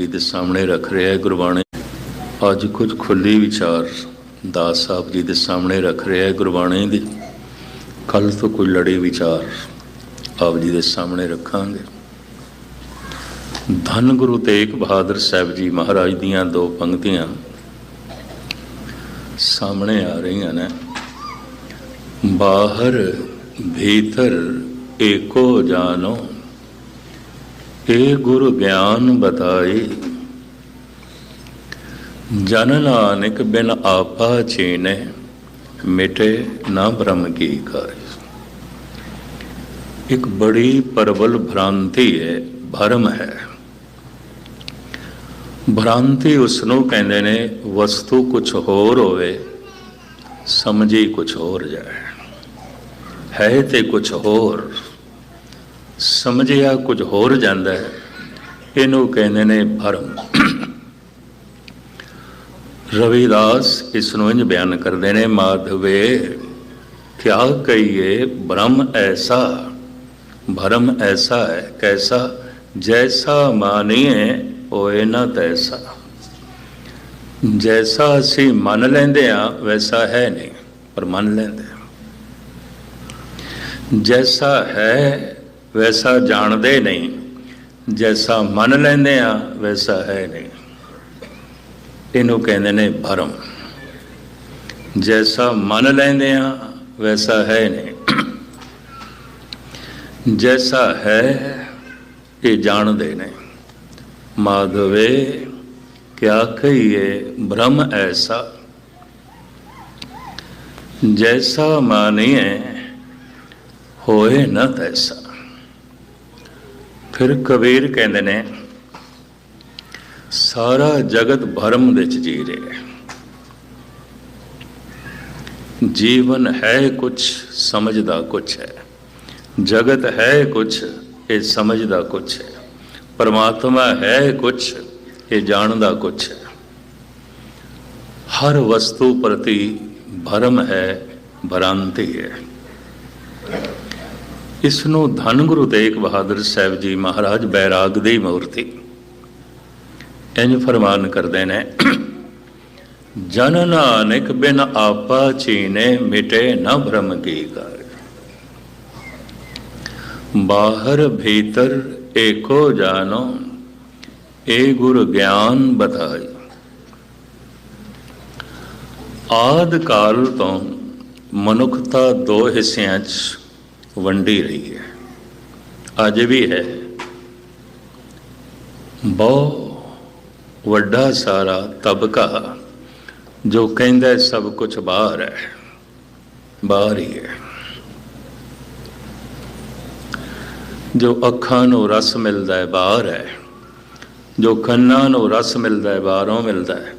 ਜੀ ਦੇ ਸਾਹਮਣੇ ਰੱਖ ਰਿਹਾ ਹੈ ਗੁਰਬਾਣੀ। ਅੱਜ ਕੁਝ ਖੁੱਲੀ ਵਿਚਾਰ ਦਾਸ ਸਾਹਿਬ ਜੀ ਦੇ ਸਾਹਮਣੇ ਰੱਖ ਰਿਹਾ ਹੈ ਗੁਰਬਾਣੀ ਦੀ। ਕੱਲ ਤੋਂ ਕੋਈ ਲੜੀ ਵਿਚਾਰ ਆਪ ਜੀ ਦੇ ਸਾਹਮਣੇ ਰੱਖਾਂਗੇ। ਧੰਨ ਗੁਰੂ ਤੇਗ ਬਹਾਦਰ ਸਾਹਿਬ ਜੀ ਮਹਾਰਾਜ ਦੀਆਂ ਦੋ ਪੰਕਤੀਆਂ ਸਾਹਮਣੇ ਆ ਰਹੀਆਂ ਨੇ। ਬਾਹਰ, ਭੀਤਰ ਏਕੋ ਜਾਨੋ ਏ ਗੁਰ ਗਿਆਨ ਬਤਾਈ ਜਨ ਨਾਨਕ ਬਿਨ ਆਪਾ ਚੀਨੇ, ਮਿਟੇ ਨਾ ਬ੍ਰਹਮ ਕੀ ਕਾਜ ਇੱਕ ਬੜੀ ਪਰਬਲ ਭ੍ਰਾਂਤੀ ਹੈ, ਭਰਮ ਹੈ। ਭ੍ਰਾਂਤੀ ਉਸ ਨੂੰ ਕਹਿੰਦੇ ਨੇ, ਵਸਤੂ ਕੁਝ ਹੋਰ ਹੋਵੇ, ਸਮਝੀ ਕੁਝ ਹੋਰ ਜਾਏ। ਹੈ ਤੇ ਕੁਝ ਹੋਰ। ਸਮਝਿਆ ਕੁਝ ਹੋਰ ਜਾਂਦਾ ਹੈ। ਇਹਨੂੰ ਕਹਿੰਦੇ ਨੇ ਭਰਮ। ਰਵਿਦਾਸ ਇਸ ਨੂੰ ਇੰਜ ਬਿਆਨ ਕਰਦੇ ਨੇ, ਮਾਧਵੇ, ਕਿਆ ਕਹੀਏ ਬ੍ਰਹਮ ਐਸਾ, ਭਰਮ ਐਸਾ ਹੈ, ਕੈਸਾ, ਜੈਸਾ ਮਾਨੀਏ ਹੋਏ ਨਾ ਤੈਸਾ। ਜੈਸਾ ਅਸੀਂ ਮੰਨ ਲੈਂਦੇ ਆ, ਵੈਸਾ ਹੈ ਨਹੀਂ, ਪਰ ਮੰਨ ਲੈਂਦੇ ਹਾਂ ਜੈਸਾ ਹੈ ਵੈਸਾ ਜਾਣਦੇ ਨਹੀਂ, ਜੈਸਾ ਮੰਨ ਲੈਂਦੇ ਆ ਵੈਸਾ ਹੈ ਨਹੀਂ। ਇਹਨੂੰ ਕਹਿੰਦੇ ਨੇ ਭਰਮ। ਜੈਸਾ ਮੰਨ ਲੈਂਦੇ ਆ ਵੈਸਾ ਹੈ ਨਹੀਂ। ਜੈਸਾ ਹੈ, ਇਹ ਜਾਣਦੇ ਨੇ ਮਾਧਵੇ, ਕਿਆ ਕਹੀਏ ਬ੍ਰਹਮ ਐਸਾ। ਜੈਸਾ ਮਾਨੀਏ ਹੋਏ ਨਾ ਤੈਸਾ। ਫਿਰ ਕਬੀਰ ਕਹਿੰਦੇ ਨੇ, ਸਾਰਾ ਜਗਤ ਭਰਮ ਵਿੱਚ ਜੀ ਰਿਹਾ ਹੈ। ਜੀਵਨ ਹੈ ਕੁਝ ਸਮਝਦਾ ਕੁਛ ਹੈ। ਜਗਤ ਹੈ ਕੁਛ, ਇਹ ਸਮਝਦਾ ਕੁਛ ਹੈ। ਪਰਮਾਤਮਾ ਹੈ ਕੁਛ, ਇਹ ਜਾਣਦਾ ਕੁਛ ਹੈ। ਹਰ ਵਸਤੂ ਪ੍ਰਤੀ ਭਰਮ ਹੈ, ਭ੍ਰਾਂਤੀ ਹੈ। ਇਸ ਨੂੰ ਧੰਨ ਗੁਰੂ ਤੇਗ ਬਹਾਦਰ ਸਾਹਿਬ ਜੀ ਮਹਾਰਾਜ ਬੈਰਾਗ ਦੀ ਮੂਰਤੀ। ਇੰਜ ਫਰਮਾਨ ਕਰਦੇ ਨੇ, ਜਨ ਨਾਨਕ ਬਿਨ ਆਪਾ ਚੀਨੇ ਮਿਟੇ ਨ ਭ੍ਰਮ ਕੀ ਕਰ। ਬਾਹਰ ਭੀਤਰ ਏਕੋ ਜਾਨੋ, ਏ ਗੁਰ ਗਿਆਨ ਬਤਾਈ ਆਦ ਕਾਲ ਤੋਂ ਮਨੁੱਖਤਾ ਦੋ ਹਿੱਸਿਆਂ 'ਚ ਵੰਡੀ ਰਹੀ ਹੈ। ਅੱਜ ਵੀ ਹੈ। ਬਹੁਤ ਵੱਡਾ ਸਾਰਾ ਤਬਕਾ ਜੋ ਕਹਿੰਦਾ ਸਭ ਕੁਝ ਬਾਹਰ ਹੈ। ਬਾਹਰ ਹੀ ਹੈ। ਜੋ ਅੱਖਾਂ ਨੂੰ ਰਸ ਮਿਲਦਾ ਹੈ, ਬਾਹਰ ਹੈ। ਜੋ ਕੰਨਾਂ ਨੂੰ ਰਸ ਮਿਲਦਾ ਹੈ, ਬਾਹਰੋਂ ਮਿਲਦਾ ਹੈ।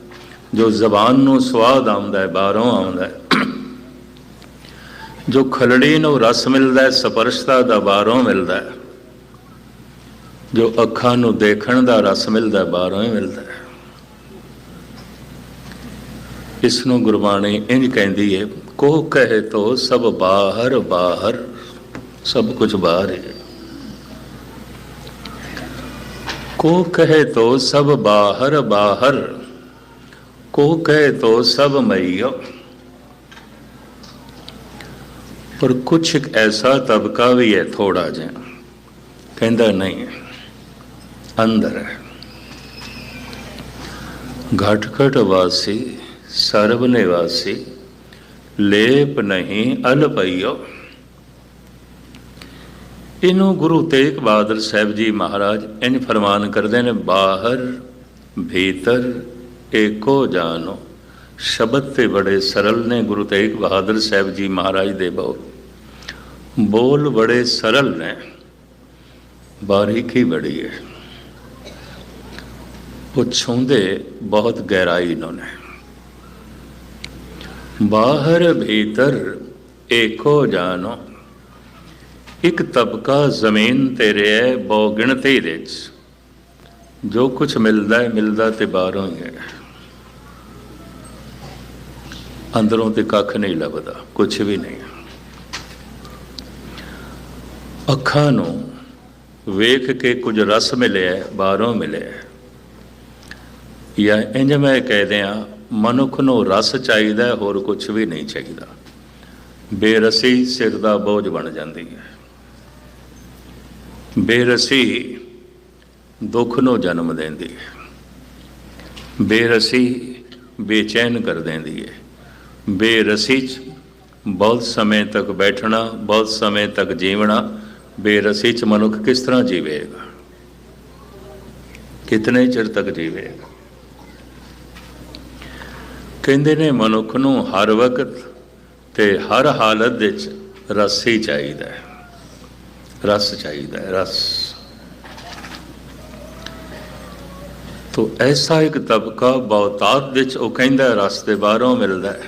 ਜੋ ਜ਼ਬਾਨ ਨੂੰ ਸਵਾਦ ਆਉਂਦਾ ਹੈ, ਬਾਹਰੋਂ ਆਉਂਦਾ ਹੈ। ਜੋ ਖਲੜੀ ਨੂੰ ਰਸ ਮਿਲਦਾ ਹੈ, ਸਪਰਸ਼ਤਾ ਦਾ ਬਾਹਰੋਂ ਮਿਲਦਾ ਹੈ। ਜੋ ਅੱਖਾਂ ਨੂੰ ਦੇਖਣ ਦਾ ਰਸ ਮਿਲਦਾ ਬਾਹਰੋਂ ਹੀ ਮਿਲਦਾ ਹੈ। ਇਸ ਨੂੰ ਗੁਰਬਾਣੀ ਇੰਜ ਕਹਿੰਦੀ ਹੈ ਕੋ ਕਹੇ ਤੋ ਸਭ ਬਾਹਰ ਬਾਹਰ, ਸਭ ਕੁਝ ਬਾਹਰ ਹੈ ਕੋ ਕਹੇ ਤੋ ਸਭ ਬਾਹਰ ਬਾਹਰ ਕੋ ਕਹੇ ਤੋ ਸਭ ਮਈਓ। ਪਰ ਕੁਛ ਇੱਕ ਐਸਾ ਤਬਕਾ ਵੀ ਹੈ ਥੋੜਾ ਜਿਹਾ। ਕਹਿੰਦਾ ਨਹੀਂ, ਅੰਦਰ ਹੈ। ਘਟ ਵਾਸੀ, ਸਰਬ ਨਿਵਾਸੀ, ਲੇਪ ਨਹੀਂ, ਅਲ ਅਲਪਈਓ ਇਹਨੂੰ ਗੁਰੂ ਤੇਗ ਬਹਾਦਰ ਸਾਹਿਬ ਜੀ ਮਹਾਰਾਜ ਇਨ ਫਰਮਾਨ ਕਰਦੇ ਨੇ, ਬਾਹਰ ਭੀਤਰ ਏਕੋ ਜਾਨੋ। ਸ਼ਬਦ ਤੇ ਬੜੇ ਸਰਲ ਨੇ ਗੁਰੂ ਤੇਗ ਬਹਾਦਰ ਸਾਹਿਬ ਜੀ ਮਹਾਰਾਜ ਦੇ ਬਹੁਤ ਬੋਲ ਬੜੇ ਸਰਲ ਨੇ, ਬਾਰੀਕੀ ਬੜੀ ਹੈ ਉਹ ਬਹੁਤ ਗਹਿਰਾਈ ਨੂੰ ਨੇ। ਬਾਹਰ ਭੀਤਰ ਏਕੋ ਜਾਨੋ ਇੱਕ ਤਬਕਾ ਜ਼ਮੀਨ ਤੇ ਰਿਹਾ ਬਹੁ ਦੇ ਵਿੱਚ। ਜੋ ਕੁਝ ਮਿਲਦਾ ਹੈ ਮਿਲਦਾ ਤੇ ਬਾਹਰੋਂ ਹੀ ਹੈ ਅੰਦਰੋਂ ਤੇ ਕੱਖ ਨਹੀਂ ਲੱਭਦਾ ਕੁਝ ਵੀ ਨਹੀਂ। ਅੱਖਾਂ ਨੂੰ ਵੇਖ ਕੇ ਕੁਝ ਰਸ ਮਿਲਿਆ, ਬਾਹਰੋਂ ਮਿਲਿਆ। ਜਾਂ ਇੰਜ ਮੈਂ ਕਹਿ ਦਿਆਂ, ਮਨੁੱਖ ਨੂੰ ਰਸ ਚਾਹੀਦਾ, ਹੋਰ ਕੁਝ ਵੀ ਨਹੀਂ ਚਾਹੀਦਾ। ਬੇਰਸੀ ਸਿਰ ਦਾ ਬੋਝ ਬਣ ਜਾਂਦੀ ਹੈ। ਬੇਰਸੀ ਦੁੱਖ ਨੂੰ ਜਨਮ ਦਿੰਦੀ ਹੈ। ਬੇਰਸੀ ਬੇਚੈਨ ਕਰ ਦਿੰਦੀ ਹੈ। ਬੇਰਸੀ ਚ ਬਹੁਤ ਸਮੇਂ ਤੱਕ ਬੈਠਣਾ ਬਹੁਤ ਸਮੇਂ ਤੱਕ ਜੀਵਣਾ ਬੇਰਸੀ ਚ ਮਨੁੱਖ ਕਿਸ ਤਰ੍ਹਾਂ ਜੀਵੇਗਾ? ਕਿਤਨੇ ਚਿਰ ਤੱਕ ਜੀਵੇਗਾ? ਕਹਿੰਦੇ ਨੇ ਮਨੁੱਖ ਨੂੰ ਹਰ ਵਕਤ ਤੇ ਹਰ ਹਾਲਤ ਵਿੱਚ ਰਸ ਹੀ ਚਾਹੀਦਾ ਹੈ। ਰਸ ਚਾਹੀਦਾ ਹੈ, ਰਸ। ਤੋ ਐਸਾ ਇੱਕ ਤਬਕਾ ਬਹੁਤਾਤ ਵਿੱਚ ਉਹ ਕਹਿੰਦਾ ਰਸ ਦੇ ਬਾਹਰੋਂ ਮਿਲਦਾ ਹੈ।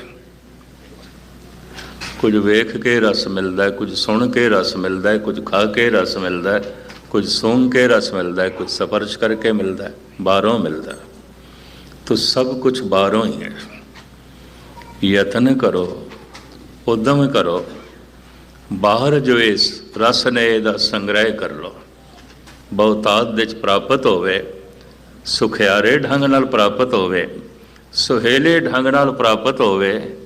ਕੁਝ ਵੇਖ ਕੇ ਰਸ ਮਿਲਦਾ ਹੈ ਕੁਝ ਸੁਣ ਕੇ ਰਸ ਮਿਲਦਾ ਹੈ ਕੁਝ ਖਾ ਕੇ ਰਸ ਮਿਲਦਾ ਹੈ ਕੁਝ ਸੂੰਘ ਕੇ ਰਸ ਮਿਲਦਾ ਹੈ ਕੁਝ ਸਪਰਸ਼ ਕਰਕੇ ਮਿਲਦਾ ਹੈ ਬਾਹਰੋਂ ਮਿਲਦਾ। ਹੈ ਤੋ ਸਭ ਕੁਝ ਬਾਹਰੋਂ ਹੀ ਹੈ। ਯਤਨ ਕਰੋ, ਉਦਮ ਕਰੋ, ਬਾਹਰ ਜੋ ਇਸ ਰਸ ਨੇ ਦਾ ਸੰਗ੍ਰਹਿ ਕਰ ਲੋ ਬਹੁਤਾਤ ਵਿੱਚ ਪ੍ਰਾਪਤ ਹੋਵੇ, ਸੁਖਿਆਰੇ ਢੰਗ ਨਾਲ ਪ੍ਰਾਪਤ ਹੋਵੇ, ਸੁਹੇਲੇ ਢੰਗ ਨਾਲ ਪ੍ਰਾਪਤ ਹੋਵੇ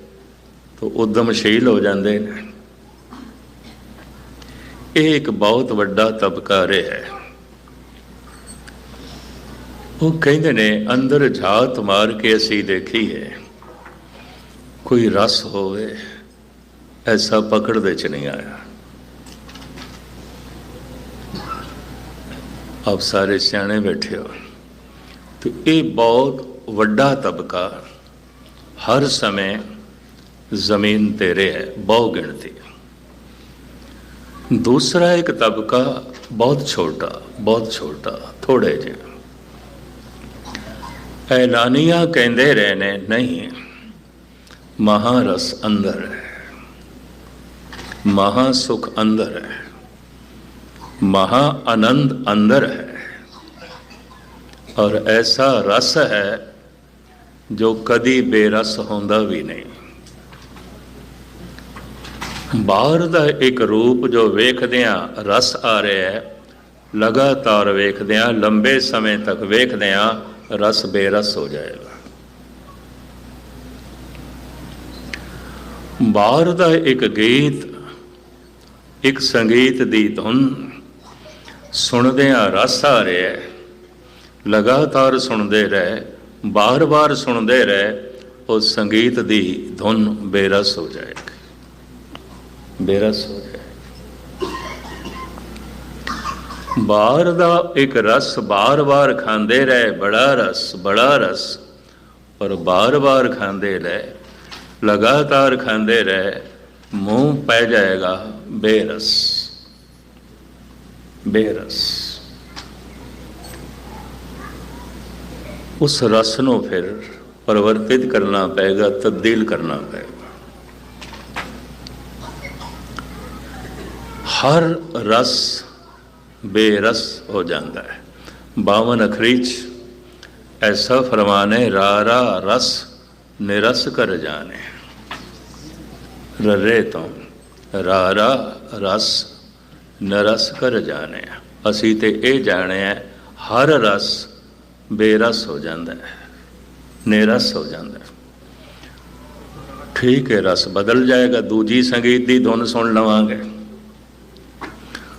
ਤਾਂ ਉਦਮਸ਼ੀਲ ਹੋ ਜਾਂਦੇ ਨੇ। ਇਹ ਇੱਕ ਬਹੁਤ ਵੱਡਾ ਤਬਕਾ ਰਿਹਾ ਹੈ। ਉਹ ਕਹਿੰਦੇ ਨੇ, ਅੰਦਰ ਝਾਤ ਮਾਰ ਕੇ ਅਸੀਂ ਦੇਖੀਏ ਕੋਈ ਰਸ ਹੋਵੇ, ਐਸਾ ਪਕੜ ਦੇ ਚ ਨਹੀਂ ਆਇਆ। ਆਪ ਸਾਰੇ ਸਿਆਣੇ ਬੈਠੇ ਹੋ। ਤੇ ਇਹ ਬਹੁਤ ਵੱਡਾ ਤਬਕਾ। ਹਰ ਸਮੇਂ ਜ਼ਮੀਨ ਤੇ ਰਿਹਾ ਬਹੁ ਗਿਣਤੀ ਦੂਸਰਾ ਇੱਕ ਤਬਕਾ ਬਹੁਤ ਛੋਟਾ ਬਹੁਤ ਛੋਟਾ ਥੋੜੇ ਜਿਹਾ ਐਲਾਨੀਆਂ ਕਹਿੰਦੇ ਰਹੇ ਨੇ ਨਹੀਂ ਮਹਾਰਸ ਅੰਦਰ ਹੈ ਮਹਾ ਸੁਖ ਅੰਦਰ ਹੈ ਮਹਾ ਆਨੰਦ ਅੰਦਰ ਹੈ ਔਰ ਐਸਾ ਰਸ ਹੈ ਜੋ ਕਦੀ ਬੇਰਸ ਹੁੰਦਾ ਵੀ ਨਹੀਂ ਬਾਹਰ ਦਾ ਇੱਕ ਰੂਪ ਜੋ ਵੇਖਦਿਆਂ ਰਸ ਆ ਰਿਹਾ ਹੈ, ਲਗਾਤਾਰ ਵੇਖਦਿਆਂ, ਲੰਬੇ ਸਮੇਂ ਤੱਕ ਵੇਖਦਿਆਂ ਰਸ ਬੇਰਸ ਹੋ ਜਾਏਗਾ। ਬਾਹਰ ਦਾ ਇੱਕ ਗੀਤ, ਇੱਕ ਸੰਗੀਤ ਦੀ ਧੁਨ ਸੁਣਦਿਆਂ ਰਸ ਆ ਰਿਹਾ ਹੈ, ਲਗਾਤਾਰ ਸੁਣਦੇ ਰਹੇ, ਬਾਰ-ਬਾਰ ਸੁਣਦੇ ਰਹੇ, ਉਹ ਸੰਗੀਤ ਦੀ ਧੁਨ ਬੇਰਸ ਹੋ ਜਾਏਗੀ। ਬੇਰਸ ਹੋ। ਜਾਏ ਬਾਹਰ ਦਾ ਇੱਕ ਰਸ ਬਾਰ-ਬਾਰ ਖਾਂਦੇ ਰਹੇ, ਬੜਾ ਰਸ ਬੜਾ ਰਸ। ਪਰ ਬਾਰ-ਬਾਰ ਖਾਂਦੇ ਰਹੇ, ਲਗਾਤਾਰ ਖਾਂਦੇ ਰਹੇ, ਮੂੰਹ ਪੈ ਜਾਏਗਾ ਬੇਰਸ ਬੇਰਸ। ਉਸ ਰਸ ਨੂੰ ਫਿਰ ਪਰਿਵਰਤਿਤ ਕਰਨਾ ਪਏਗਾ, ਤਬਦੀਲ ਕਰਨਾ ਪਏਗਾ। ਹਰ ਰਸ ਬੇਰਸ ਹੋ ਜਾਂਦਾ ਹੈ। ਬਾਵਨ ਅਖਰੀ ਚ ਐਸਾ ਫਰਮਾਨੇ, ਰਾਰਾ ਰਸ ਨਿਰਸ ਕਰ ਜਾਣੇ। ਰਰੇ ਤੋਂ ਰਾਰਾ ਰਸ ਨਰਸ ਕਰ ਜਾਣੇ। ਅਸੀਂ ਤੇ ਇਹ ਜਾਣਿਆ ਹਰ ਰਸ ਬੇਰਸ ਹੋ ਜਾਂਦਾ ਹੈ, ਨਿਰਸ ਹੋ ਜਾਂਦਾ ਹੈ। ਠੀਕ ਹੈ, ਰਸ ਬਦਲ ਜਾਏਗਾ, ਦੂਜੀ ਸੰਗੀਤ ਦੀ ਧੁਨ ਸੁਣ ਲਵਾਂਗੇ।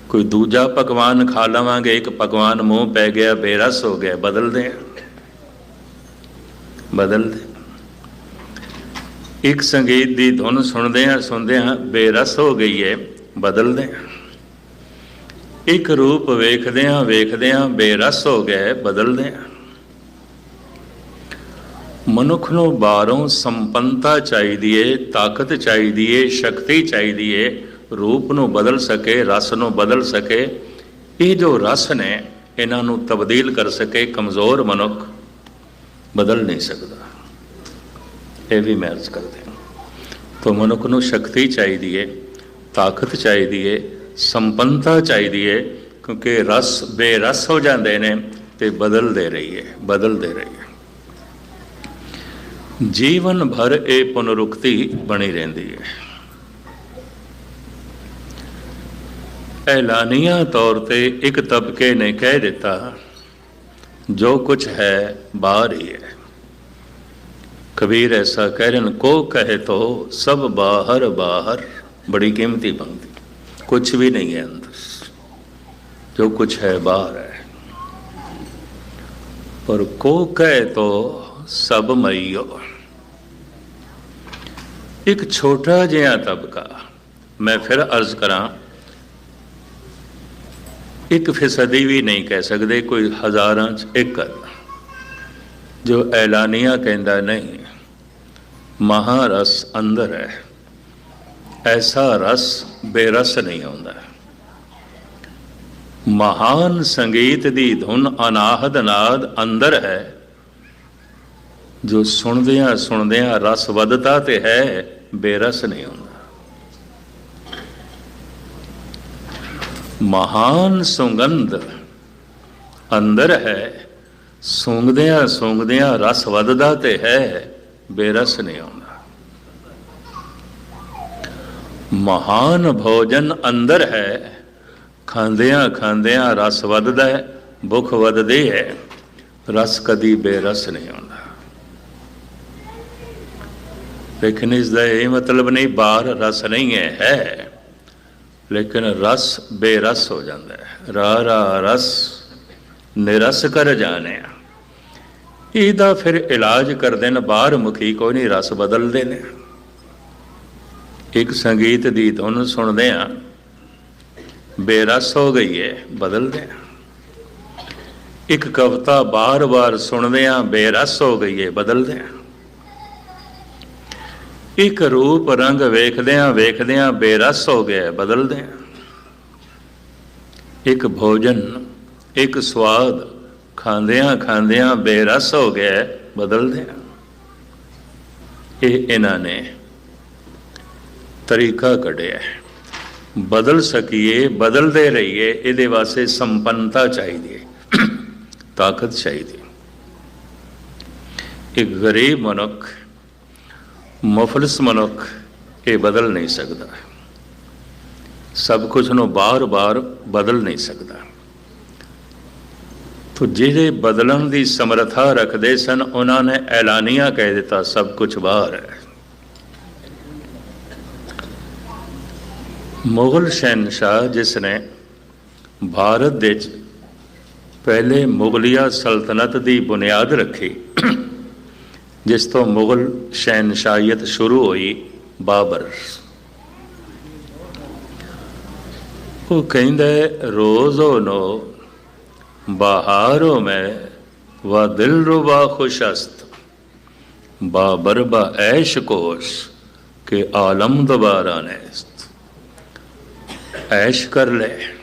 ਕੋਈ ਦੂਜਾ ਪਕਵਾਨ ਖਾ ਲਵਾਂਗੇ, ਇੱਕ ਪਕਵਾਨ ਮੂੰਹ ਪੈ ਗਿਆ ਬੇਰਸ ਹੋ ਗਿਆ, ਬਦਲਦੇ ਆ ਬਦਲਦੇ ਇੱਕ ਸੰਗੀਤ ਦੀ ਧੁਨ ਸੁਣਦੇ ਆ ਸੁਣਦੇ ਆ ਬੇਰਸ ਹੋ ਗਈ ਹੈ ਬਦਲਦੇ ਆ ਇੱਕ ਰੂਪ ਵੇਖਦੇ ਆ ਵੇਖਦੇ ਆ ਬੇਰਸ ਹੋ ਗਏ ਬਦਲਦੇ ਆ ਮਨੁੱਖ ਨੂੰ ਬਾਹਰੋਂ ਸੰਪੰਨਤਾ ਚਾਹੀਦੀ ਏ, ਤਾਕਤ ਚਾਹੀਦੀ ਏ, ਸ਼ਕਤੀ ਚਾਹੀਦੀ ਏ ਰੂਪ ਨੂੰ ਬਦਲ ਸਕੇ, ਰਸ ਨੂੰ ਬਦਲ ਸਕੇ, ਇਹ ਜੋ ਰਸ ਨੇ, ਇਹਨਾਂ ਨੂੰ ਤਬਦੀਲ ਕਰ ਸਕੇ, ਕਮਜ਼ੋਰ ਮਨੁੱਖ ਬਦਲ ਨਹੀਂ ਸਕਦਾ। ਇਹ ਵੀ ਮੈਂ ਅਰਜ਼ ਕਰਦੇ ਹਾਂ। ਤਾਂ ਮਨੁੱਖ ਨੂੰ ਸ਼ਕਤੀ ਚਾਹੀਦੀ ਏ, ਤਾਕਤ ਚਾਹੀਦੀ ਏ, ਸੰਪੰਨਤਾ ਚਾਹੀਦੀ ਏ, ਕਿਉਂਕਿ ਰਸ ਬੇਰਸ ਹੋ ਜਾਂਦੇ ਨੇ ਤੇ ਬਦਲਦੇ ਰਹੀਏ ਬਦਲਦੇ ਰਹੀਏ। ਜੀਵਨ ਭਰ ਇਹ ਪੁਨਰੁਕਤੀ ਬਣੀ ਰਹਿੰਦੀ ਹੈ ਐਲਾਨੀਆਂ ਤੌਰ ਤੇ ਇੱਕ ਤਬਕੇ ਨੇ ਕਹਿ ਦਿੱਤਾ, ਜੋ ਕੁਛ ਹੈ, ਬਾਹਰ ਹੀ ਹੈ। ਕਬੀਰ ਐਸਾ ਕਹਿ ਰਹੇ ਕੋ ਕਹੇ ਤੋ, ਸਭ ਬਾਹਰ ਬਾਹਰ। ਬੜੀ ਕੀਮਤੀ ਪੰਕਤੀ। ਕੁਛ ਵੀ ਨਹੀਂ ਹੈ ਅੰਦਰ। ਜੋ ਕੁਛ ਹੈ, ਬਾਹਰ ਹੈ। ਪਰ ਕੋ ਕਹੇ ਤੋ, ਸਭ ਮਈਓ। ਇੱਕ ਛੋਟਾ ਜਿਹਾ ਤਬਕਾ। ਮੈਂ ਫਿਰ ਅਰਜ਼ ਕਰਾਂ ਇੱਕ ਫਿਸਦੀ ਵੀ ਨਹੀਂ ਕਹਿ ਸਕਦੇ, ਕੋਈ ਹਜ਼ਾਰਾਂ ਚ ਇੱਕ ਜੋ ਐਲਾਨੀਆਂ ਕਹਿੰਦਾ ਨਹੀਂ, ਮਹਾਰਸ ਅੰਦਰ ਹੈ। ਐਸਾ ਰਸ ਬੇਰਸ ਨਹੀਂ ਆਉਂਦਾ। ਮਹਾਨ ਸੰਗੀਤ ਦੀ ਧੁਨ ਅਨਾਹਦ ਨਾਦ ਅੰਦਰ ਹੈ। ਜੋ ਸੁਣਦਿਆਂ ਸੁਣਦਿਆਂ ਰਸ ਵੱਧਦਾ ਤੇ ਹੈ, ਬੇਰਸ ਨਹੀਂ ਆਉਂਦਾ। ਮਹਾਨ ਸੁਗੰਧ ਅੰਦਰ ਹੈ। ਸੁੰਘਦਿਆਂ ਸੁੰਘਦਿਆਂ ਰਸ ਵੱਧਦਾ ਤੇ ਹੈ, ਬੇਰਸ ਨਹੀਂ ਆਉਂਦਾ। ਮਹਾਨ ਭੋਜਨ ਅੰਦਰ ਹੈ, ਖਾਂਦਿਆਂ ਖਾਂਦਿਆਂ ਰਸ ਵੱਧਦਾ ਹੈ, ਭੁੱਖ ਵੱਧਦੀ ਹੈ, ਰਸ ਕਦੀ ਬੇਰਸ ਨਹੀਂ ਆਉਂਦਾ। ਲੇਕਿਨ ਇਸ ਦਾ ਇਹ ਮਤਲਬ ਨਹੀਂ, ਬਾਹਰ ਰਸ ਨਹੀਂ ਹੈ ਹੈ। ਲੇਕਿਨ ਰਸ ਬੇਰਸ ਹੋ ਜਾਂਦਾ ਹੈ। ਰਾ ਰਾ ਰਸ ਨਿਰਸ ਕਰ ਜਾਣਿਆ ਇਹਦਾ ਫਿਰ ਇਲਾਜ ਕਰਦੇ ਨੇ ਬਾਹਰ ਮੁਖੀ ਕੋਈ ਨਹੀਂ, ਰਸ ਬਦਲਦੇ ਨੇ। ਇੱਕ ਸੰਗੀਤ ਦੀ ਧੁਨ ਸੁਣਦੇ ਆ, ਬੇਰਸ ਹੋ ਗਈ ਹੈ ਬਦਲਦੇ ਆ। ਇੱਕ ਕਵਿਤਾ ਬਾਰ-ਬਾਰ ਸੁਣਦੇ ਆ, ਬੇਰਸ ਹੋ ਗਈ ਹੈ ਬਦਲਦੇ ਆ। ਇੱਕ ਰੂਪ ਰੰਗ ਵੇਖਦਿਆਂ ਵੇਖਦਿਆਂ ਬੇਰਸ ਹੋ ਗਿਆ, ਬਦਲਦਿਆਂ। ਇੱਕ ਭੋਜਨ, ਇੱਕ ਸਵਾਦ ਖਾਂਦਿਆਂ ਖਾਂਦਿਆਂ ਬੇਰਸ ਹੋ ਗਿਆ, ਬਦਲਦਿਆਂ। ਇਹ ਇਹਨਾਂ ਨੇ ਤਰੀਕਾ ਕੱਢਿਆ। ਬਦਲ ਸਕੀਏ, ਬਦਲਦੇ ਰਹੀਏ, ਇਹਦੇ ਵਾਸਤੇ ਸੰਪੰਨਤਾ ਚਾਹੀਦੀ ਹੈ, ਤਾਕਤ ਚਾਹੀਦੀ ਇੱਕ ਗਰੀਬ ਮਨੁੱਖ ਮੁਫਲਸ ਮਨੁੱਖ ਇਹ ਬਦਲ ਨਹੀਂ ਸਕਦਾ। ਸਭ ਕੁਝ ਨੂੰ ਬਾਰ-ਬਾਰ ਬਦਲ ਨਹੀਂ ਸਕਦਾ। ਤੋ ਜਿਹੜੇ ਬਦਲਣ ਦੀ ਸਮਰੱਥਾ ਰੱਖਦੇ ਸਨ, ਉਹਨਾਂ ਨੇ ਐਲਾਨੀਆਂ ਕਹਿ ਦਿੱਤਾ, ਸਭ ਕੁਝ ਬਾਹਰ ਹੈ। ਮੁਗਲ ਸ਼ਹਿਨशाह ਜਿਸ ਨੇ ਭਾਰਤ ਦੇ ਵਿੱਚ ਪਹਿਲੇ ਮੁਗਲਿਆ ਸਲਤਨਤ ਦੀ ਬੁਨਿਆਦ ਰੱਖੀ جس تو مغل ਸ਼ਹਿਨशाहियत شروع ہوئی، بابر۔ ਉਹ ਕਹਿੰਦਾ ਰੋਜ਼ੋ ਨੋ ਬਹਾਰੋਂ ਮੈਂ ਵਾ ਦਿਲ ਰੁਬਾ خوش است۔ بابر با ایش کوش کہ عالم دوبارہ نیست۔ ایش کر لے۔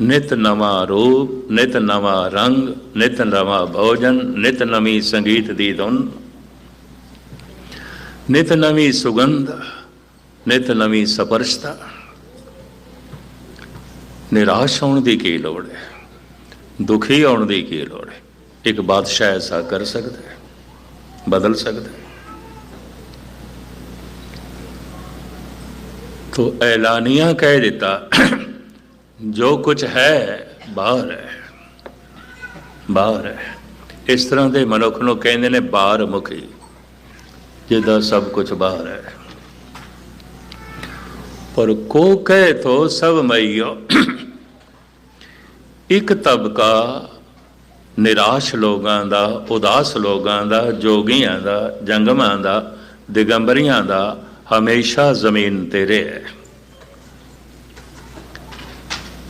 ਨਿਤ ਨਵਾਂ ਰੂਪ, ਨਿਤ ਨਵਾਂ ਰੰਗ, ਨਿਤ ਨਵਾਂ ਭੋਜਨ, ਨਿਤ ਨਵੀਂ ਸੰਗੀਤ ਦੀ ਧੁਨ। ਨਿਤ ਨਵੀਂ ਸੁਗੰਧ, ਨਿਤ ਨਵੀਂ ਸਪਰਸ਼ਤਾ। ਨਿਰਾਸ਼ ਹੋਣ ਦੀ ਕੀ ਲੋੜ ਹੈ? ਦੁਖੀ ਹੋਣ ਦੀ ਕੀ ਲੋੜ ਹੈ? ਇੱਕ ਬਾਦਸ਼ਾਹ ਐਸਾ ਕਰ ਸਕਦਾ ਹੈ, ਬਦਲ ਸਕਦਾ ਹੈ। ਤੋ ਐਲਾਨੀਆਂ ਕਹਿ ਦਿੱਤਾ ਜੋ ਕੁਝ ਹੈ, ਬਾਹਰ ਹੈ। ਬਾਹਰ ਹੈ। ਇਸ ਤਰ੍ਹਾਂ ਦੇ ਮਨੁੱਖ ਨੂੰ ਕਹਿੰਦੇ ਨੇ ਬਾਹਰ ਮੁਖੀ, ਜਿਹਦਾ ਸਭ ਕੁਝ ਬਾਹਰ ਹੈ। ਪਰ ਕੋ ਕਹੇ ਤੋ ਸਭ ਮਈਓ, ਇੱਕ ਤਬਕਾ ਨਿਰਾਸ਼ ਲੋਕਾਂ ਦਾ, ਉਦਾਸ ਲੋਕਾਂ ਦਾ, ਜੋਗੀਆਂ ਦਾ, ਜੰਗਮਾਂ ਦਾ, ਦਿਗੰਬਰੀਆਂ ਦਾ ਹਮੇਸ਼ਾ ਜ਼ਮੀਨ ਤੇ ਰਹੇ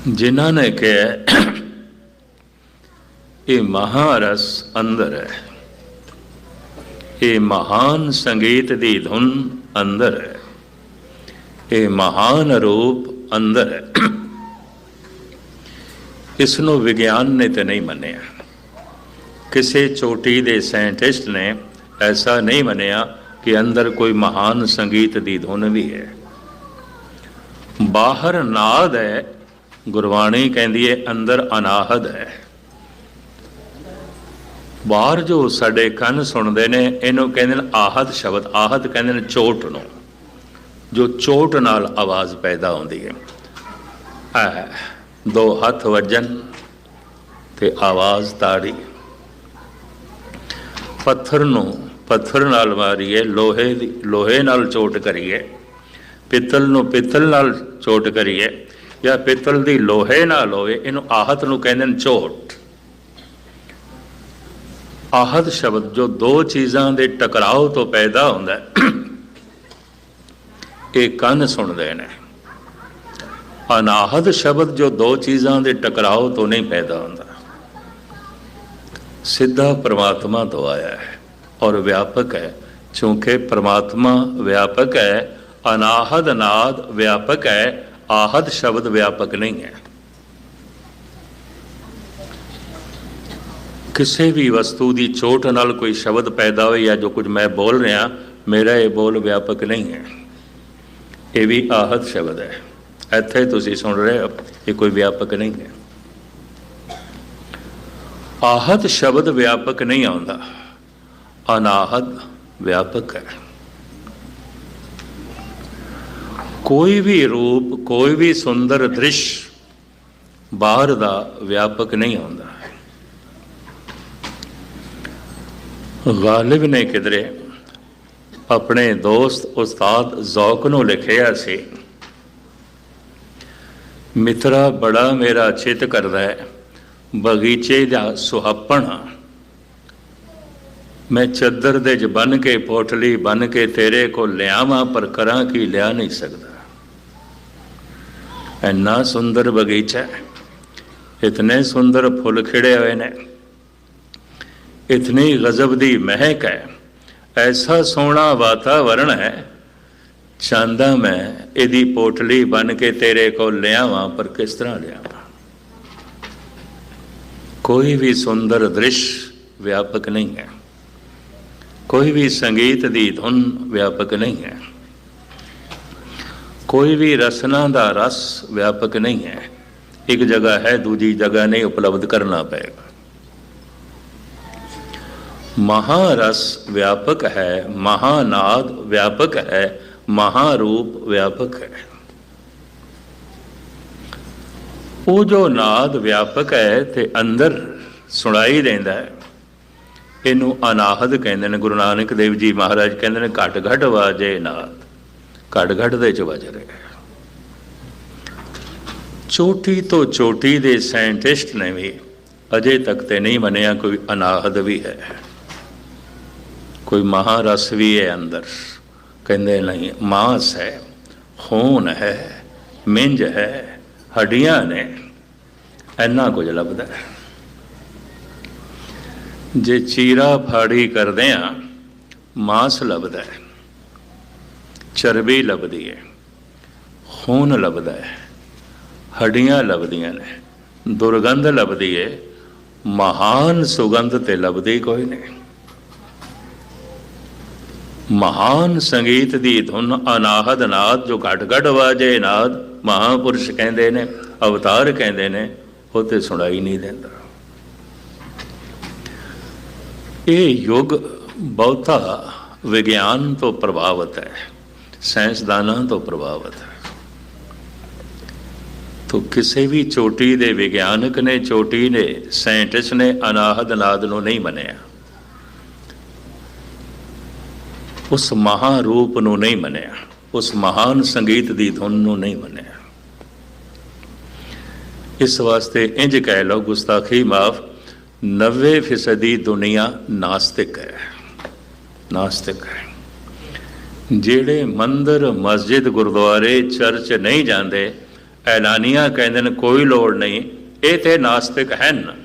ਜਿਨ੍ਹਾਂ ਨੇ ਕਿਹਾ ਇਹ ਮਹਾਰਸ ਅੰਦਰ ਹੈ। ਇਹ ਮਹਾਨ ਸੰਗੀਤ ਦੀ ਧੁਨ ਅੰਦਰ ਹੈ। ਇਹ ਮਹਾਨ ਰੂਪ ਅੰਦਰ ਹੈ। ਇਸ ਨੂੰ ਵਿਗਿਆਨ ਨੇ ਤੇ ਨਹੀਂ ਮੰਨਿਆ। ਕਿਸੇ ਚੋਟੀ ਦੇ ਸਾਇੰਟਿਸਟ ਨੇ ਐਸਾ ਨਹੀਂ ਮੰਨਿਆ ਕਿ ਅੰਦਰ ਕੋਈ ਮਹਾਨ ਸੰਗੀਤ ਦੀ ਧੁਨ ਵੀ ਹੈ। ਬਾਹਰ ਨਾਦ ਹੈ ਗੁਰਬਾਣੀ ਕਹਿੰਦੀ ਹੈ ਅੰਦਰ ਅਨਾਹਦ ਹੈ। ਬਾਹਰ ਜੋ ਸਾਡੇ ਕੰਨ ਸੁਣਦੇ ਨੇ, ਇਹਨੂੰ ਕਹਿੰਦੇ ਨੇ ਆਹਦ ਸ਼ਬਦ। ਆਹਦ ਕਹਿੰਦੇ ਨੇ ਚੋਟ ਨੂੰ, ਜੋ ਚੋਟ ਨਾਲ ਆਵਾਜ਼ ਪੈਦਾ ਹੁੰਦੀ ਹੈ ਆ ਦੋ ਹੱਥ ਵੱਜਣ ਤੇ ਆਵਾਜ਼ ਤਾੜੀ। ਪੱਥਰ ਨੂੰ ਪੱਥਰ ਨਾਲ ਮਾਰੀਏ, ਲੋਹੇ ਦੀ, ਲੋਹੇ ਨਾਲ ਚੋਟ ਕਰੀਏ। ਪਿੱਤਲ ਨੂੰ ਪਿੱਤਲ ਨਾਲ ਚੋਟ ਕਰੀਏ। ਜਾਂ ਪਿੱਤਲ ਦੀ ਲੋਹੇ ਨਾਲ ਹੋਵੇ ਇਹਨੂੰ ਆਹਤ ਨੂੰ ਕਹਿੰਦੇ ਨੇ ਚੋਟ ਆਹਤ ਸ਼ਬਦ ਜੋ ਦੋ ਚੀਜ਼ਾਂ ਦੇ ਟਕਰਾਓ ਤੋਂ ਪੈਦਾ ਹੁੰਦਾ ਇਹ ਕੰਨ ਸੁਣਦੇ ਨੇ। ਅਨਾਹਦ ਸ਼ਬਦ ਜੋ ਦੋ ਚੀਜ਼ਾਂ ਦੇ ਟਕਰਾਓ ਤੋਂ ਨਹੀਂ ਪੈਦਾ ਹੁੰਦਾ। ਸਿੱਧਾ ਪ੍ਰਮਾਤਮਾ ਤੋਂ ਆਇਆ ਹੈ ਔਰ ਵਿਆਪਕ ਹੈ, ਕਿਉਂਕਿ ਪ੍ਰਮਾਤਮਾ ਵਿਆਪਕ ਹੈ ਅਨਾਹਦ ਨਾਦ ਵਿਆਪਕ ਹੈ ਆਹਦ ਸ਼ਬਦ ਵਿਆਪਕ ਨਹੀਂ ਹੈ। ਕਿਸੇ ਵੀ ਵਸਤੂ ਦੀ ਚੋਟ ਨਾਲ ਕੋਈ ਸ਼ਬਦ ਪੈਦਾ ਹੋਏ ਜਾਂ ਜੋ ਕੁਝ ਮੈਂ ਬੋਲ ਰਿਹਾ, ਮੇਰਾ ਇਹ ਬੋਲ ਵਿਆਪਕ ਨਹੀਂ ਹੈ। ਇਹ ਵੀ ਆਹਦ ਸ਼ਬਦ ਹੈ। ਇੱਥੇ ਤੁਸੀਂ ਸੁਣ ਰਹੇ ਹੋ, ਇਹ ਕੋਈ ਵਿਆਪਕ ਨਹੀਂ ਹੈ। ਆਹਦ ਸ਼ਬਦ ਵਿਆਪਕ ਨਹੀਂ ਆਉਂਦਾ। ਅਨਾਹਦ ਵਿਆਪਕ ਹੈ। ਕੋਈ ਵੀ ਰੂਪ, ਕੋਈ ਵੀ ਸੁੰਦਰ ਦ੍ਰਿਸ਼ ਬਾਹਰ ਦਾ ਵਿਆਪਕ ਨਹੀਂ ਆਉਂਦਾ। ਗਾਲਿਬ ਨੇ ਕਿਧਰੇ ਆਪਣੇ ਦੋਸਤ ਉਸਤਾਦ ਜ਼ੌਕ ਨੂੰ ਲਿਖਿਆ ਸੀ, ਮਿੱਤਰਾ, ਬੜਾ ਮੇਰਾ ਚਿੱਤ ਕਰਦਾ ਹੈ, ਬਗੀਚੇ ਦਾ ਸੁਹਾਪਣ ਮੈਂ ਚੱਦਰ ਦੇ ਜ ਬਨ ਕੇ ਪੋਟਲੀ ਬਨ ਕੇ ਤੇਰੇ ਕੋ ਲਿਆਵਾਂ, ਪਰ ਕਰਾਂ ਕੀ ਲਿਆ ਨਹੀਂ ਸਕਦਾ। ਇੰਨਾ ਸੁੰਦਰ ਬਗੀਚਾ ਇਤਨੇ ਸੁੰਦਰ ਫੁੱਲ ਖਿੜੇ ਹੋਏ ਨੇ। ਇਤਨੀ ਗਜ਼ਬ ਦੀ ਮਹਿਕ ਹੈ। ਐਸਾ ਸੋਹਣਾ ਵਾਤਾਵਰਣ ਹੈ। ਚਾਹੁੰਦਾ ਮੈਂ ਇਹਦੀ ਪੋਟਲੀ ਬਨ ਕੇ ਤੇਰੇ ਕੋਲ ਲਿਆਵਾਂ, ਪਰ ਕਿਸ ਤਰ੍ਹਾਂ ਲਿਆਵਾਂ? ਕੋਈ ਵੀ ਸੁੰਦਰ ਦ੍ਰਿਸ਼ ਵਿਆਪਕ ਨਹੀਂ ਹੈ। ਕੋਈ ਵੀ ਸੰਗੀਤ ਦੀ ਧੁਨ ਵਿਆਪਕ ਨਹੀਂ ਹੈ। ਕੋਈ ਵੀ ਰਸਨਾ ਦਾ ਰਸ ਵਿਆਪਕ ਨਹੀਂ ਹੈ। ਇੱਕ ਜਗ੍ਹਾ ਹੈ, ਦੂਜੀ ਜਗ੍ਹਾ ਨਹੀਂ, ਉਪਲਬਧ ਕਰਨਾ ਪਏਗਾ। ਮਹਾਰਸ ਵਿਆਪਕ ਹੈ ਮਹਾਨਾਦ ਵਿਆਪਕ ਹੈ, ਮਹਾਰੂਪ ਵਿਆਪਕ ਹੈ। ਉਹ ਜੋ ਨਾਦ ਵਿਆਪਕ ਹੈ ਤੇ ਅੰਦਰ ਸੁਣਾਈ ਦਿੰਦਾ ਹੈ, ਇਹਨੂੰ ਅਨਾਹਦ ਕਹਿੰਦੇ ਨੇ। ਗੁਰੂ ਨਾਨਕ ਦੇਵ ਜੀ ਮਹਾਰਾਜ ਕਹਿੰਦੇ ਨੇ ਘਟ ਘਟ ਵਾਜੇ ਨਾਦ ਘਟ ਘਟ ਦੇ ਚ ਵੱਜ ਰਿਹਾ। ਚੋਟੀ ਤੋਂ ਚੋਟੀ ਦੇ ਸਾਇੰਟਿਸਟ ਨੇ ਵੀ ਅਜੇ ਤੱਕ ਤੇ ਨਹੀਂ ਮੰਨਿਆ ਕੋਈ ਅਨਾਹਦ ਵੀ ਹੈ। ਕੋਈ ਮਹਾਰਸ ਵੀ ਹੈ ਅੰਦਰ। ਕਹਿੰਦੇ ਨਹੀਂ, ਮਾਸ ਹੈ, ਖੂਨ ਹੈ, ਮਿੰਜ ਹੈ, ਹੱਡੀਆਂ ਨੇ। ਇੰਨਾ ਕੁਝ ਲੱਭਦਾ ਹੈ। ਜੇ ਚੀਰਾ ਫਾੜੀ ਕਰਦੇ ਆ ਮਾਸ ਲੱਭਦਾ ਹੈ। ਚਰਬੀ ਲੱਭਦੀ ਹੈ, ਖੂਨ ਲੱਭਦਾ ਹੈ, ਹੱਡੀਆਂ ਲੱਭਦੀਆਂ ਨੇ, ਦੁਰਗੰਧ ਲੱਭਦੀ ਹੈ, ਮਹਾਨ ਸੁਗੰਧ ਤੇ ਲੱਭਦੀ ਕੋਈ ਨਹੀਂ। ਮਹਾਨ ਸੰਗੀਤ ਦੀ ਧੁਨ ਅਨਾਹਦ ਨਾਦ, ਜੋ ਘਟ ਘਟ ਵਾਜੇ ਨਾਦ, ਮਹਾਪੁਰਸ਼ ਕਹਿੰਦੇ ਨੇ, ਅਵਤਾਰ ਕਹਿੰਦੇ ਨੇ, ਉਹ ਤੇ ਸੁਣਾਈ ਨਹੀਂ ਦਿੰਦਾ। ਇਹ ਯੁੱਗ ਬਹੁਤਾ ਵਿਗਿਆਨ ਤੋਂ ਪ੍ਰਭਾਵਿਤ ਹੈ। ਸਾਇੰਸਦਾਨਾਂ ਤੋਂ ਪ੍ਰਭਾਵਿਤ ਹੈ। ਤੋ ਕਿਸੇ ਵੀ ਚੋਟੀ ਦੇ ਵਿਗਿਆਨਕ ਨੇ, ਚੋਟੀ ਨੇ, ਸਾਇੰਟਿਸਟ ਨੇ ਅਨਾਹਦ ਨਾਦ ਨੂੰ ਨਹੀਂ ਮੰਨਿਆ। ਉਸ ਮਹਾ ਰੂਪ ਨੂੰ ਨਹੀਂ ਮੰਨਿਆ। ਉਸ ਮਹਾਨ ਸੰਗੀਤ ਦੀ ਧੁਨ ਨੂੰ ਨਹੀਂ ਮੰਨਿਆ। ਇਸ ਵਾਸਤੇ ਇੰਜ ਕਹਿ ਲਓ, ਗੁਸਤਾਖੀ ਮਾਫ 90% ਦੁਨੀਆ ਨਾਸਤਿਕ ਹੈ। ਨਾਸਤਿਕ ਹੈ। ਜਿਹੜੇ ਮੰਦਰ, ਮਸਜਿਦ, ਗੁਰਦੁਆਰੇ, ਚਰਚ ਨਹੀਂ ਜਾਂਦੇ, ਐਲਾਨੀਆਂ ਕਹਿੰਦੇ ਨੇ ਕੋਈ ਲੋੜ ਨਹੀਂ, ਇਹ ਤੇ ਨਾਸਤਿਕ ਹਨ।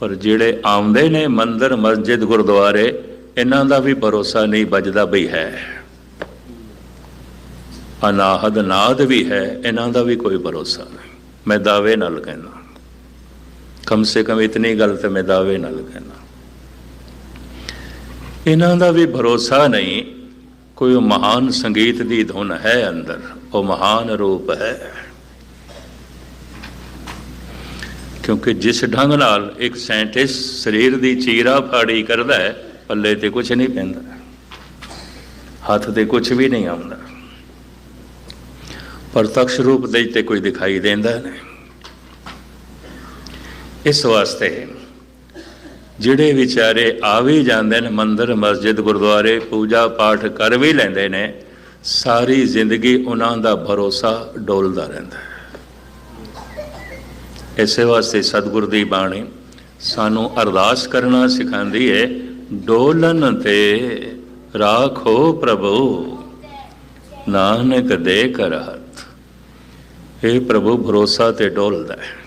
ਪਰ ਜਿਹੜੇ ਆਉਂਦੇ ਨੇ ਮੰਦਰ, ਮਸਜਿਦ, ਗੁਰਦੁਆਰੇ, ਇਹਨਾਂ ਦਾ ਵੀ ਭਰੋਸਾ ਨਹੀਂ ਬਜਦਾ ਬਈ ਹੈ। ਅਨਾਹਦ ਨਾਦ ਵੀ ਹੈ, ਇਹਨਾਂ ਦਾ ਵੀ ਕੋਈ ਭਰੋਸਾ ਨਹੀਂ। ਮੈਂ ਦਾਅਵੇ ਨਾਲ ਕਹਿੰਦਾ। ਕਮ ਸੇ ਕਮ ਇਤਨੀ ਗੱਲ ਤੇ ਮੈਂ ਦਾਅਵੇ ਨਾਲ ਕਹਿੰਦਾ। ਇਹਨਾਂ ਦਾ ਵੀ ਭਰੋਸਾ ਨਹੀਂ ਕੋਈ ਉਹ ਮਹਾਨ ਸੰਗੀਤ ਦੀ ਧੁਨ ਹੈ ਅੰਦਰ, ਉਹ ਮਹਾਨ ਰੂਪ ਹੈ। ਕਿਉਂਕਿ ਜਿਸ ਢੰਗ ਨਾਲ ਇੱਕ ਸਾਇੰਟਿਸਟ ਸਰੀਰ ਦੀ ਚੀਰਾ ਫਾੜੀ ਕਰਦਾ ਹੈ, ਪੱਲੇ ਤੇ ਕੁਝ ਨਹੀਂ ਪੈਂਦਾ, ਹੱਥ ਤੇ ਕੁਝ ਵੀ ਨਹੀਂ ਆਉਂਦਾ। ਪ੍ਰਤੱਖ ਰੂਪ ਦੇ ਤੇ ਕੋਈ ਦਿਖਾਈ ਦਿੰਦਾ ਨਹੀਂ। ਇਸ ਵਾਸਤੇ ਜਿਹੜੇ ਵਿਚਾਰੇ ਆ ਵੀ ਜਾਂਦੇ ਨੇ ਮੰਦਰ, ਮਸਜਿਦ, ਗੁਰਦੁਆਰੇ, ਪੂਜਾ ਪਾਠ ਕਰ ਵੀ ਲੈਂਦੇ ਨੇ, ਸਾਰੀ ਜ਼ਿੰਦਗੀ ਉਹਨਾਂ ਦਾ ਭਰੋਸਾ ਡੋਲਦਾ ਰਹਿੰਦਾ ਹੈ। ਇਸੇ ਵਾਸਤੇ ਸਤਿਗੁਰ ਦੀ ਬਾਣੀ ਸਾਨੂੰ ਅਰਦਾਸ ਕਰਨਾ ਸਿਖਾਉਂਦੀ ਹੈ ਡੋਲਨ ਤੇ ਰਾਖੋ ਪ੍ਰਭੂ, ਨਾਨਕ ਦੇ ਕਰ ਇਹ ਪ੍ਰਭੂ ਭਰੋਸਾ ਤੇ ਡੋਲਦਾ ਹੈ।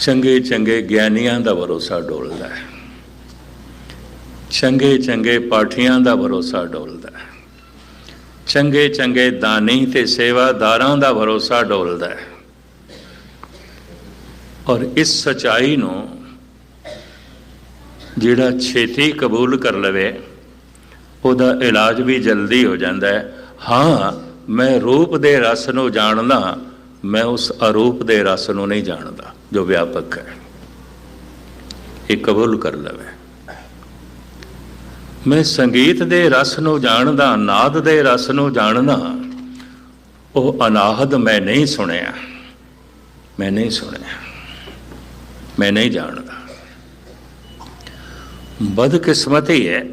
ਚੰਗੇ ਚੰਗੇ ਗਿਆਨੀਆਂ ਦਾ ਭਰੋਸਾ ਡੋਲਦਾ ਹੈ। ਚੰਗੇ ਚੰਗੇ ਪਾਠੀਆਂ ਦਾ ਭਰੋਸਾ ਡੋਲਦਾ ਹੈ। ਚੰਗੇ ਚੰਗੇ ਦਾਨੀ ਤੇ ਸੇਵਾਦਾਰਾਂ ਦਾ ਭਰੋਸਾ ਡੋਲਦਾ ਹੈ। ਔਰ ਇਸ ਸਚਾਈ ਨੂੰ ਜਿਹੜਾ ਛੇਤੀ ਕਬੂਲ ਕਰ ਲਵੇ, ਉਹਦਾ ਇਲਾਜ ਵੀ ਜਲਦੀ ਹੋ ਜਾਂਦਾ ਹੈ। ਹਾਂ, ਮੈਂ ਰੂਪ ਦੇ ਰਸ ਨੂੰ ਜਾਣਦਾ ਮੈਂ ਉਸ ਅਰੂਪ ਦੇ ਰਸ ਨੂੰ ਨਹੀਂ ਜਾਣਦਾ, ਜੋ ਵਿਆਪਕ ਹੈ। ਇਹ ਕਬੂਲ ਕਰ ਲਵੇ। ਮੈਂ ਸੰਗੀਤ ਦੇ ਰਸ ਨੂੰ ਜਾਣਦਾ, ਨਾਦ ਦੇ ਰਸ ਨੂੰ ਜਾਣਦਾ, ਉਹ ਅਨਾਹਦ ਮੈਂ ਨਹੀਂ ਸੁਣਿਆ। ਮੈਂ ਨਹੀਂ ਸੁਣਿਆ। ਮੈਂ ਨਹੀਂ ਜਾਣਦਾ। ਬਦਕਿਸਮਤੀ ਹੈ।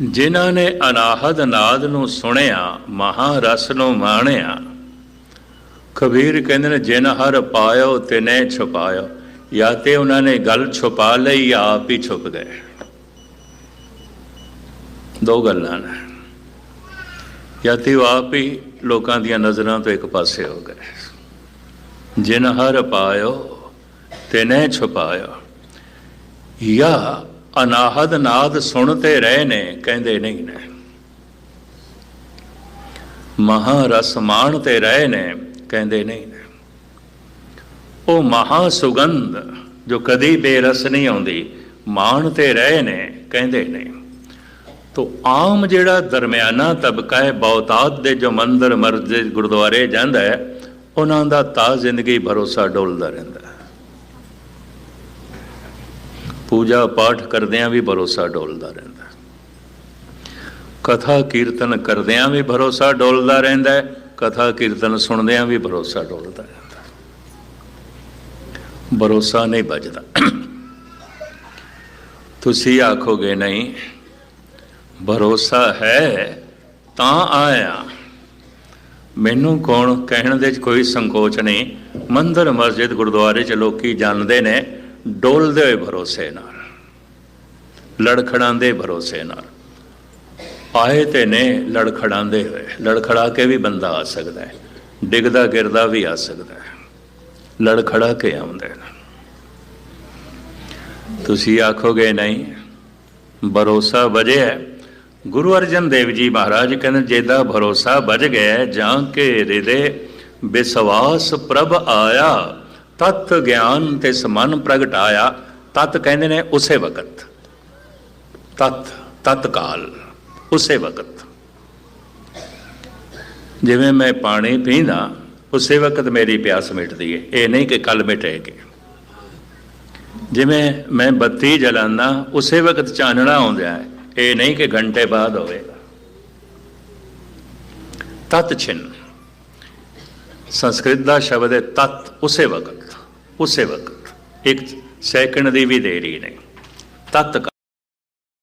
ਜਿਨ੍ਹਾਂ ਨੇ ਅਨਾਹਦ ਨਾਦ ਨੂੰ ਸੁਣਿਆ, ਮਹਾਰਸ ਨੂੰ ਮਾਣਿਆ। ਕਬੀਰ ਕਹਿੰਦੇ ਨੇ, ਜਿਨ ਹਰ ਪਾਇਓ, ਤਿਨੇ ਛੁਪਾਇਓ। ਜਾਂ ਤੇ ਉਹਨਾਂ ਨੇ ਗੱਲ ਛੁਪਾ ਲਈ, ਆਪ ਹੀ ਛੁਪ ਗਏ। ਦੋ ਗੱਲਾਂ ਨੇ। ਜਾਂ ਤੇ ਉਹ ਆਪ ਹੀ ਲੋਕਾਂ ਦੀਆਂ ਨਜ਼ਰਾਂ ਤੋਂ ਇੱਕ ਪਾਸੇ ਹੋ ਗਏ। ਜਿਨ ਹਰ ਪਾਇਓ, ਤਿਨੇ ਛੁਪਾਇਓ। ਜਾਂ ਅਨਾਹਦ ਨਾਦ ਸੁਣ 'ਤੇ ਰਹੇ ਨੇ, ਕਹਿੰਦੇ ਨਹੀਂ ਨੇ। ਮਹਾਂ ਰਸ ਮਾਣ 'ਤੇ ਰਹੇ ਨੇ, ਕਹਿੰਦੇ ਨਹੀਂ ਨੇ। ਉਹ ਮਹਾ ਸੁਗੰਧ, ਜੋ ਕਦੀ ਬੇਰਸ ਨਹੀਂ ਆਉਂਦੀ ਮਾਣ 'ਤੇ ਰਹੇ ਨੇ, ਕਹਿੰਦੇ ਨੇ ਤੋ ਆਮ ਜਿਹੜਾ ਦਰਮਿਆਨਾ ਤਬਕਾ ਹੈ ਬਹੁਤਾਤ ਦੇ ਜੋ ਮੰਦਰ ਮਰਜ਼ੇ ਗੁਰਦੁਆਰੇ ਜਾਂਦਾ ਹੈ ਉਹਨਾਂ ਦਾ ਤਾਂ ਜ਼ਿੰਦਗੀ ਭਰੋਸਾ ਡੋਲਦਾ ਰਹਿੰਦਾ ਹੈ। ਪੂਜਾ ਪਾਠ ਕਰਦਿਆਂ ਵੀ ਭਰੋਸਾ ਡੋਲਦਾ ਰਹਿੰਦਾ ਕਥਾ ਕੀਰਤਨ ਕਰਦਿਆਂ ਵੀ ਭਰੋਸਾ ਡੋਲਦਾ ਰਹਿੰਦਾ ਕਥਾ ਕੀਰਤਨ ਸੁਣਦਿਆਂ ਵੀ ਭਰੋਸਾ ਡੋਲਦਾ ਰਹਿੰਦਾ ਭਰੋਸਾ ਨਹੀਂ ਬਚਦਾ ਤੁਸੀਂ ਆਖੋਗੇ ਨਹੀਂ, ਭਰੋਸਾ ਹੈ ਤਾਂ ਆਇਆ। ਮੈਨੂੰ ਕੌਣ ਕਹਿਣ ਦੇ ਚ ਕੋਈ ਸੰਕੋਚ ਨਹੀਂ। ਮੰਦਰ, ਮਸਜਿਦ, ਗੁਰਦੁਆਰੇ ਚ ਲੋਕੀ ਜਾਣਦੇ ਨੇ ਡੋਲਦੇ ਹੋਏ ਭਰੋਸੇ ਨਾਲ, ਲੜਖੜਾਉਂਦੇ ਭਰੋਸੇ ਨਾਲ। ਆਏ ਤੇ ਨੇ ਲੜਖੜਾਉਂਦੇ ਹੋਏ, ਲੜਖੜਾ ਕੇ ਵੀ ਬੰਦਾ ਆ ਸਕਦਾ ਹੈ, ਡਿੱਗਦਾ ਗਿਰਦਾ ਵੀ ਆ ਸਕਦਾ ਹੈ, ਲੜਖੜਾ ਕੇ ਆਉਂਦੇ ਨੇ ਤੁਸੀਂ ਆਖੋਗੇ ਨਹੀਂ, ਭਰੋਸਾ ਵਜਿਆ ਗੁਰੂ ਅਰਜਨ ਦੇਵ ਜੀ ਮਹਾਰਾਜ ਕਹਿੰਦੇ ਜਿਹਦਾ ਭਰੋਸਾ ਵੱਜ ਗਿਆ ਜਾਂ ਕੇ ਹਿਰਦੇ ਵਿਸ਼ਵਾਸ ਪ੍ਰਭ ਆਇਆ ਤਤ ਗਿਆਨ ਤੇ ਸਮਨ ਪ੍ਰਗਟਾਇਆ ਤਤ ਕਹਿੰਦੇ ਨੇ ਉਸੇ ਵਕਤ। ਤਤ ਤਤਕਾਲ ਉਸੇ ਵਕਤ। ਜਿਵੇਂ ਮੈਂ ਪਾਣੀ ਪੀਂਦਾ, ਉਸੇ ਵਕਤ ਮੇਰੀ ਪਿਆਸ ਮਿਟਦੀ ਹੈ ਇਹ ਨਹੀਂ ਕਿ ਕੱਲ ਮਿਟੇਗੀ। ਜਿਵੇਂ ਮੈਂ ਬੱਤੀ ਜਲਾਉਂਦਾ ਉਸੇ ਵਕਤ ਚਾਨਣਾ ਆਉਂਦਾ ਹੈ ਇਹ ਨਹੀਂ ਕਿ ਘੰਟੇ ਬਾਅਦ ਹੋਵੇਗਾ ਤਤ ਛਿੰਨ। ਸੰਸਕ੍ਰਿਤ ਦਾ ਸ਼ਬਦ ਹੈ ਤਤ, ਉਸੇ ਵਕਤ ਉਸੇ ਵਕਤ। ਇੱਕ ਸੈਕਿੰਡ ਦੀ ਵੀ ਦੇਰੀ ਨਹੀਂ। ਤਤ